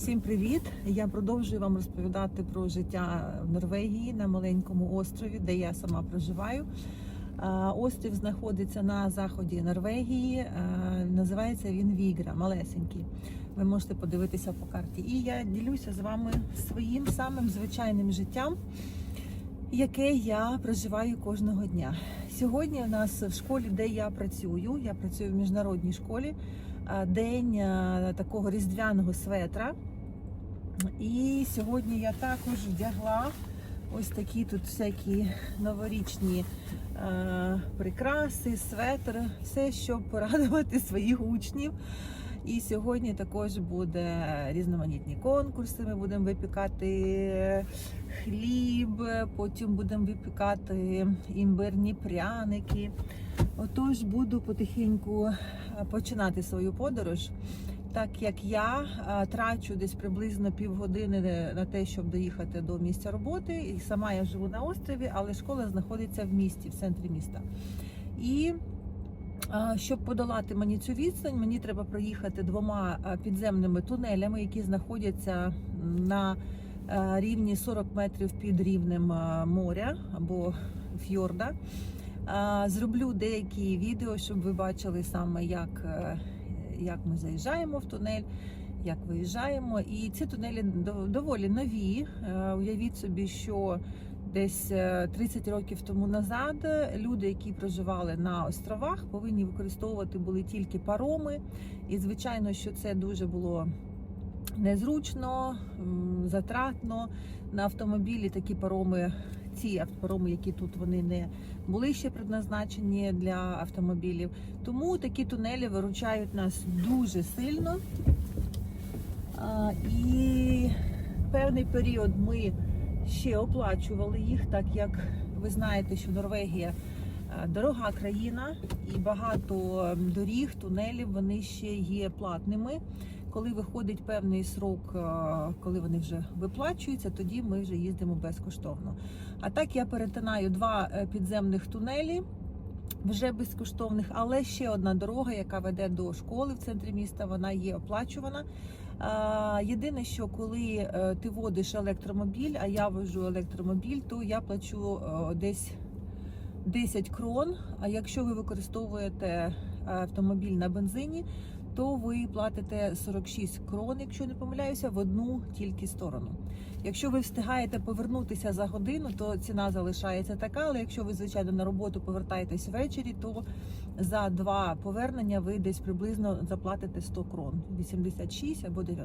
Всім привіт! Я продовжую вам розповідати про життя в Норвегії на маленькому острові, де я сама проживаю. Острів знаходиться на заході Норвегії. Називається він Вігра, малесенький. Ви можете подивитися по карті. І я ділюся з вами своїм самим звичайним життям, яке я проживаю кожного дня. Сьогодні у нас в школі, де я працюю, я працюю в міжнародній школі. День такого різдвяного светра. І сьогодні я також вдягла ось такі тут всякі новорічні е, прикраси, светр, все, щоб порадувати своїх учнів. І сьогодні також буде різноманітні конкурси. Ми будемо випікати хліб, потім будемо випікати імбирні пряники. Отож буду потихеньку е, починати свою подорож. Так як я е, трачу десь приблизно півгодини на те, щоб доїхати до місця роботи, і сама я живу на острові, але школа знаходиться в місті, в центрі міста. І е, щоб подолати мені цю відстань, мені треба проїхати двома е, підземними тунелями, які знаходяться на рівні 40 метрів під рівнем моря або фьорда. Зроблю деякі відео, щоб ви бачили саме, як, як ми заїжджаємо в тунель, як виїжджаємо. І ці тунелі доволі нові. Е, Уявіть собі, що десь е, 30 років тому назад люди, які проживали на островах, повинні використовувати були тільки пароми. І звичайно, що це дуже було. Незручно, затратно на автомобілі такі пароми, ці автопароми, які тут вони не були ще предназначені для автомобілів. Тому такі тунелі виручають нас дуже сильно. І певний період ми ще оплачували їх, так як ви знаєте, що Норвегія дорога країна і багато доріг, тунелів вони ще є платними. Коли виходить певний срок, е, коли вони вже виплачуються, тоді ми вже їздимо безкоштовно. А так я перетинаю два е, підземних тунелі. Вже безкоштовних, але ще одна дорога, яка веде до школи в центрі міста, вона є оплачувана. Єдине, що коли е, ти водиш електромобіль, а я вожу електромобіль, то я плачу десь 10 крон. А якщо ви використовуєте автомобіль на бензині, то ви платите 46 крон, якщо не помиляюся, в одну тільки сторону. Якщо ви встигаєте повернутися за годину, то ціна залишається така. Але якщо ви, звичайно, на роботу повертаєтесь ввечері, то за два повернення ви десь приблизно заплатите 100 крон, 86 або 90.